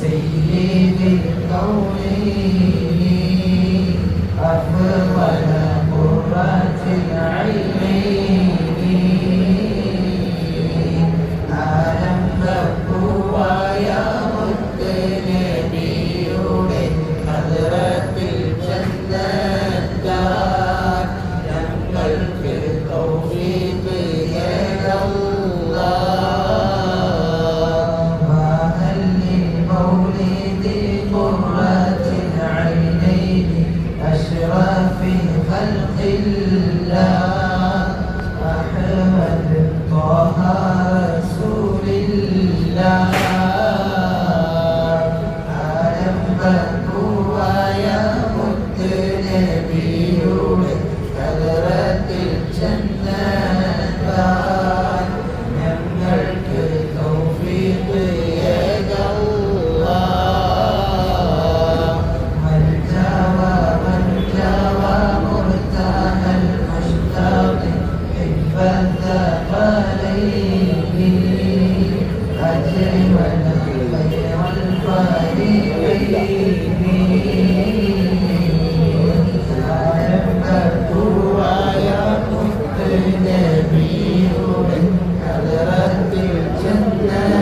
سيدي الكون. കർപ്പൂവായ മുത്ത് നബിയുടെ കലറത്തിൽ ചെന്ന് ഞങ്ങൾക്ക് തോഫീക്ക് Thank you. Yeah.